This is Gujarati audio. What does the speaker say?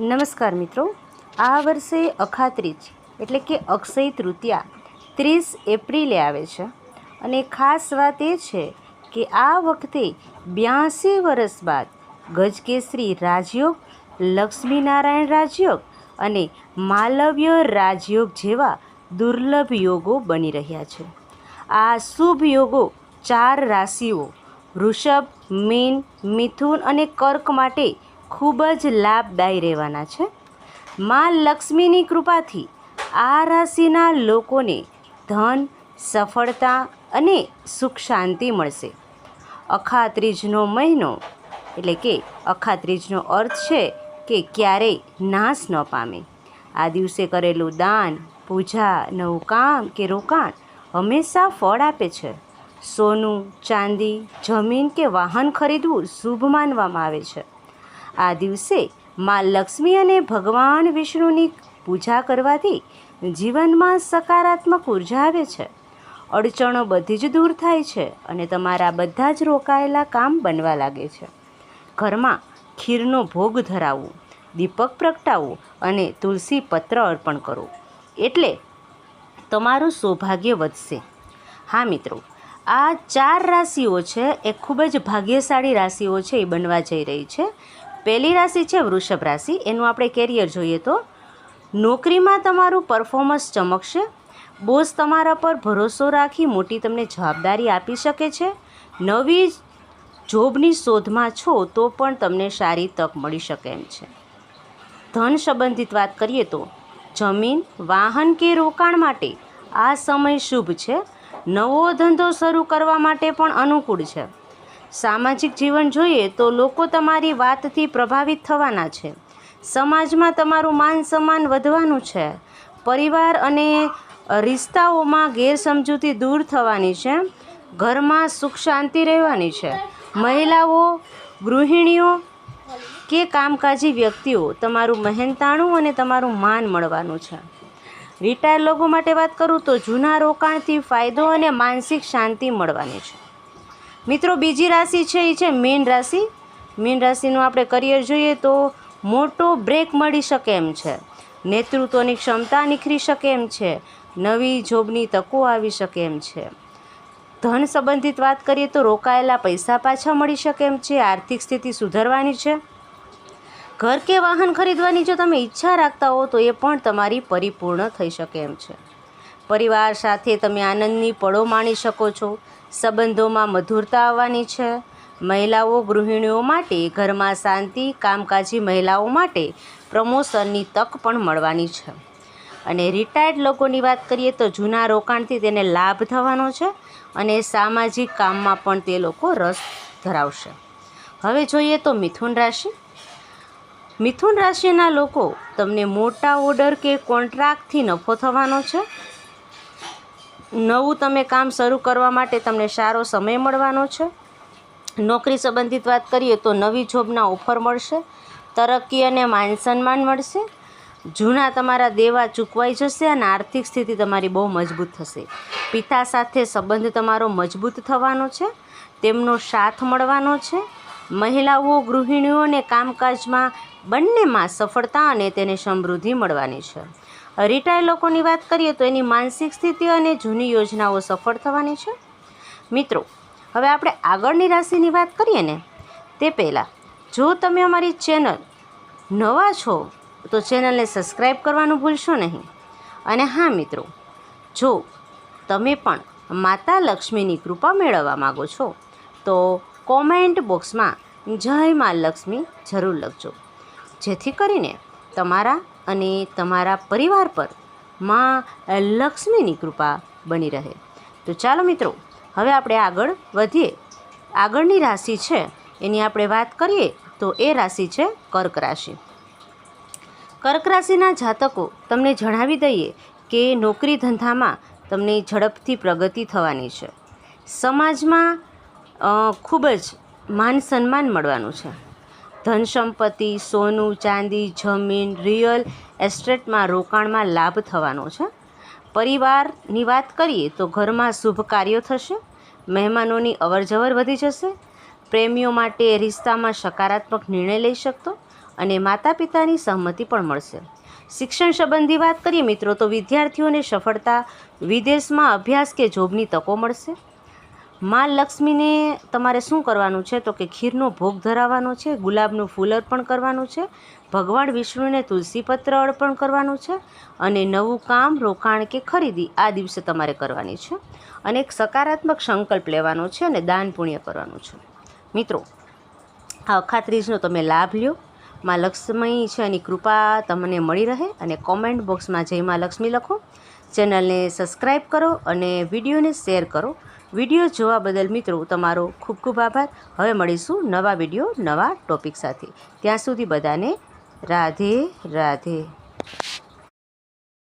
નમસ્કાર મિત્રો. આ વર્ષે અખાત્રીજ એટલે કે અક્ષય તૃતીયા ત્રીસ એપ્રિલે આવે છે. અને ખાસ વાત એ છે કે આ વખતે બ્યાસી વર્ષ બાદ ગજકેસરી રાજયોગ, લક્ષ્મીનારાયણ રાજયોગ અને માલવ્ય રાજયોગ જેવા દુર્લભ યોગો બની રહ્યા છે. આ શુભ યોગો ચાર રાશિઓ, વૃષભ, મીન, મિથુન અને કર્ક માટે ખૂબ જ લાભદાયી રહેવાના છે. માં લક્ષ્મીની કૃપાથી આ રાશિના લોકોને ધન, સફળતા અને સુખ શાંતિ મળશે. અખાત્રીજનો મહિનો એટલે કે અખાત્રીજનો અર્થ છે કે ક્યારેય નાશ ન પામે. આ દિવસે કરેલું દાન, પૂજા, નવું કામ કે રોકાણ હંમેશા ફળ આપે છે. સોનું, ચાંદી, જમીન કે વાહન ખરીદવું શુભ માનવામાં આવે છે. આ દિવસે માં લક્ષ્મી અને ભગવાન વિષ્ણુની પૂજા કરવાથી જીવનમાં સકારાત્મક ઊર્જા આવે છે. અડચણો બધી જ દૂર થાય છે અને તમારા બધા જ રોકાયેલા કામ બનવા લાગે છે. ઘરમાં ખીરનો ભોગ ધરાવવું, દીપક પ્રગટાવવું અને તુલસી પત્ર અર્પણ કરવું એટલે તમારું સૌભાગ્ય વધશે. હા મિત્રો, આ ચાર રાશિઓ છે, એ ખૂબ જ ભાગ્યશાળી રાશિઓ છે, એ બનવા જઈ રહી છે. પહેલી રાશિ છે વૃષભ રાશિ. એનું આપણે કેરિયર જોઈએ તો નોકરીમાં તમારું પરફોર્મન્સ ચમકશે. બોસ તમારા પર ભરોસો રાખી મોટી તમને જવાબદારી આપી શકે છે. નવી જોબની શોધમાં છો તો પણ તમને સારી તક મળી શકે એમ છે. ધન સંબંધિત વાત કરીએ તો જમીન, વાહન કે રોકાણ માટે આ સમય શુભ છે. નવો ધંધો શરૂ કરવા માટે પણ અનુકૂળ છે. સામાજિક જીવન જોઈએ તો લોકો તમારી વાતથી પ્રભાવિત થવાના છે. સમાજમાં તમારું માન સન્માન વધવાનું છે. પરિવાર અને રિશ્તાઓમાં ગેરસમજૂતી દૂર થવાની છે. ઘરમાં સુખ શાંતિ રહેવાની છે. મહિલાઓ, ગૃહિણીઓ કે કામકાજી વ્યક્તિઓ, તમારું મહેનતાણું અને તમારું માન મળવાનું છે. રિટાયર લોકો માટે વાત કરું તો જૂના રોકાણથી ફાયદો અને માનસિક શાંતિ મળવાની છે. મિત્રો, બીજી રાશિ છે એ છે મીન રાશિ. મીન રાશિનું આપણે કરિયર જોઈએ તો મોટો બ્રેક મળી શકે એમ છે. નેતૃત્વની ક્ષમતા નીખરી શકે એમ છે. નવી જોબની તકો આવી શકે એમ છે. ધન સંબંધિત વાત કરીએ તો રોકાયેલા પૈસા પાછા મળી શકે એમ છે. આર્થિક સ્થિતિ સુધરવાની છે. ઘર કે વાહન ખરીદવાની જો તમે ઈચ્છા રાખતા હો તો એ પણ તમારી પરિપૂર્ણ થઈ શકે એમ છે. પરિવાર સાથે તમે આનંદની પળો માણી શકો છો. સંબંધોમાં મધુરતા આવવાની છે. મહિલાઓ ગૃહિણીઓ માટે, ઘરમાં શાંતિ, કામકાજી મહિલાઓ માટે પ્રમોશનની તક પણ મળવાની છે. અને રિટાયર્ડ લોકોની વાત કરીએ તો જૂના રોકાણથી તેને લાભ થવાનો છે અને સામાજિક કામમાં પણ તે લોકો રસ ધરાવશે. હવે જોઈએ તો મિથુન રાશિ. મિથુન રાશિના લોકો તમને મોટા ઓર્ડર કે કોન્ટ્રાક્ટથી નફો થવાનો છે. નવું તમે કામ શરૂ કરવા માટે તમને સારો સમય મળવાનો છે. નોકરી સંબંધિત વાત કરીએ તો નવી જોબના ઓફર મળશે, તરક્કી અને માન સન્માન મળશે. જૂના તમારા દેવા ચૂકવાઈ જશે અને આર્થિક સ્થિતિ તમારી બહુ મજબૂત થશે. પિતા સાથે સંબંધ તમારો મજબૂત થવાનો છે, તેમનો સાથ મળવાનો છે. મહિલાઓ ગૃહિણીઓને કામકાજમાં બંનેમાં સફળતા અને તેને સમૃદ્ધિ મળવાની છે. રિટાયર લોકોની વાત કરીએ તો એની માનસિક સ્થિતિ અને જૂની યોજનાઓ સફળ થવાની છે. મિત્રો, હવે આપણે આગળની રાશિની વાત કરીએ ને, તે પહેલાં, જો તમે અમારી ચેનલ નવા છો, તો ચેનલને સબસ્ક્રાઈબ કરવાનું ભૂલશો નહીં. અને હા, મિત્રો, જો તમે પણ માતા લક્ષ્મીની કૃપા મેળવવા માગો છો, તો કોમેન્ટ બોક્સમાં જય મા લક્ષ્મી જરૂર લખજો. જેથી કરીને તમારા અને તમારા પરિવાર પરમાં લક્ષ્મીની કૃપા બની રહે. તો ચાલો મિત્રો, હવે આપણે આગળ વધીએ. આગળની રાશિ છે, એની આપણે વાત કરીએ, તો એ રાશિ છે કર્ક રાશિ. કર્ક રાશિના જાતકો, તમને જણાવી દઈએ કે નોકરી ધંધામાં તમને ઝડપથી પ્રગતિ થવાની છે. સમાજમાં ખૂબ જ માન સન્માન મળવાનું છે. ધન સંપત્તિ, સોનું, ચાંદી, જમીન, રિયલ એસ્ટેટમાં રોકાણમાં લાભ થવાનો છે. પરિવારની વાત કરીએ તો ઘરમાં શુભ કાર્યો થશે, મહેમાનોની અવરજવર વધી જશે, પ્રેમીઓ માટે રિશ્તામાં સકારાત્મક નિર્ણય લઈ શકતો અને માતા પિતાની સહમતિ પણ મળશે. શિક્ષણ સંબંધી વાત કરીએ મિત્રો તો વિદ્યાર્થીઓને સફળતા, વિદેશમાં અભ્યાસ કે જોબની તકો મળશે. મા લક્ષ્મીને તમારે શું કરવાનું છે? તો કે ખીરનો ભોગ ધરાવવાનો છે, ગુલાબનું ફૂલ અર્પણ કરવાનું છે, ભગવાન વિષ્ણુને તુલસીપત્ર અર્પણ કરવાનું છે અને નવું કામ રોકાણ કે ખરીદી આ દિવસે તમારે કરવાની છે. અને એક સકારાત્મક સંકલ્પ લેવાનો છે અને દાન પુણ્ય કરવાનું છે. મિત્રો, આ અખાત્રીજનો તમે લાભ લ્યો. માં લક્ષ્મી છે એની કૃપા તમને મળી રહે અને કોમેન્ટ બોક્સમાં જય માં લક્ષ્મી લખો. ચેનલને સબસ્ક્રાઈબ કરો અને વિડીયોને શેર કરો. વીડિયો જોવા બદલ મિત્રો તમારો ખૂબ ખૂબ આભાર. હવે મળીશું નવા વીડિયો નવા ટોપિક સાથે. ત્યાં સુધી બધાને રાધે રાધે.